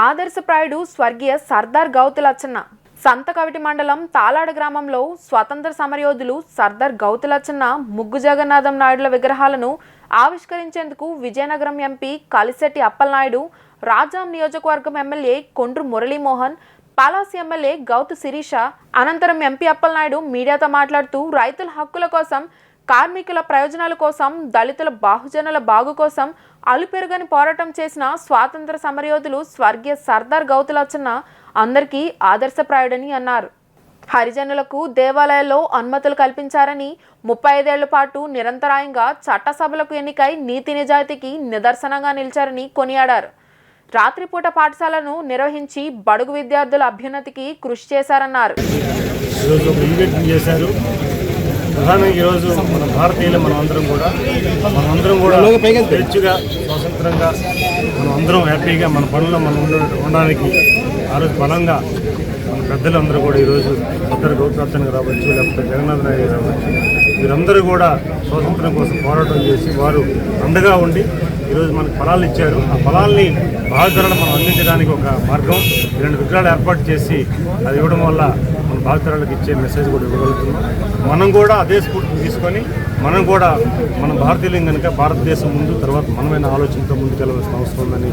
ఆదర్శప్రాయుడు స్వర్గీయ సర్దార్ గౌతులచ్చన్న సంతకవిటి మండలం తాలాడ గ్రామంలో స్వతంత్ర సమరయోధులు సర్దార్ గౌతులచ్చన్న ముగ్గు జగన్నాథం నాయుడుల విగ్రహాలను ఆవిష్కరించేందుకు విజయనగరం ఎంపీ కలిశెట్టి అప్పలనాయుడు రాజాం నియోజకవర్గం ఎమ్మెల్యే కొండ్రు మురళీమోహన్ పాలాసి ఎమ్మెల్యే గౌతు శిరీష అనంతరం ఎంపీ అప్పలనాయుడు మీడియాతో మాట్లాడుతూ రైతుల హక్కుల కోసం కార్మికుల ప్రయోజనాల కోసం దళితుల బాహుజనుల బాగు కోసం అలుపెరుగని పోరాటం చేసిన స్వాతంత్ర సమరయోధులు స్వర్గీయ సర్దార్ గౌతులచ్చన్న అందరికీ ఆదర్శప్రాయుడని అన్నారు. హరిజనులకు దేవాలయాల్లో అనుమతులు కల్పించారని ముప్పై ఐదేళ్ళ పాటు నిరంతరాయంగా చట్టసభలకు ఎన్నికై నీతి నిజాయితీకి నిదర్శనంగా నిలిచారని కొనియాడారు. రాత్రిపూట పాఠశాలను నిర్వహించి బడుగు విద్యార్థుల అభ్యున్నతికి కృషి చేశారన్నారు. ప్రధానంగా ఈరోజు మన భారతీయులు మనం అందరం కూడా మనమందరం కూడా స్వేచ్ఛగా స్వతంత్రంగా మనం అందరం హ్యాపీగా మన పనుల్లో మనం ఉండడానికి ఆ రోజు బలంగా పెద్దలందరూ కూడా ఈరోజు ఇద్దరు గౌతరాత్మని రావచ్చు లేకపోతే జగన్నాథ్ నాయుడు రావచ్చు. వీరందరూ కూడా స్వాతంత్రం కోసం పోరాటం చేసి వారు అండగా ఉండి ఈరోజు మనకు ఫలాలు ఇచ్చారు. ఆ ఫలాల్ని భావితరాలు మనం అందించడానికి ఒక మార్గం రెండు విగ్రహాలు ఏర్పాటు చేసి అది ఇవ్వడం వల్ల మన భావితరాలకు ఇచ్చే మెసేజ్ కూడా ఇవ్వగలుగుతున్నాం. మనం కూడా అదే స్ఫూర్తిని తీసుకొని మనం కూడా మన భారతీయులం కనుక భారతదేశం ముందు తర్వాత మనమైన ఆలోచనతో ముందుకెళ్ళవలసిన అవసరం ఉందని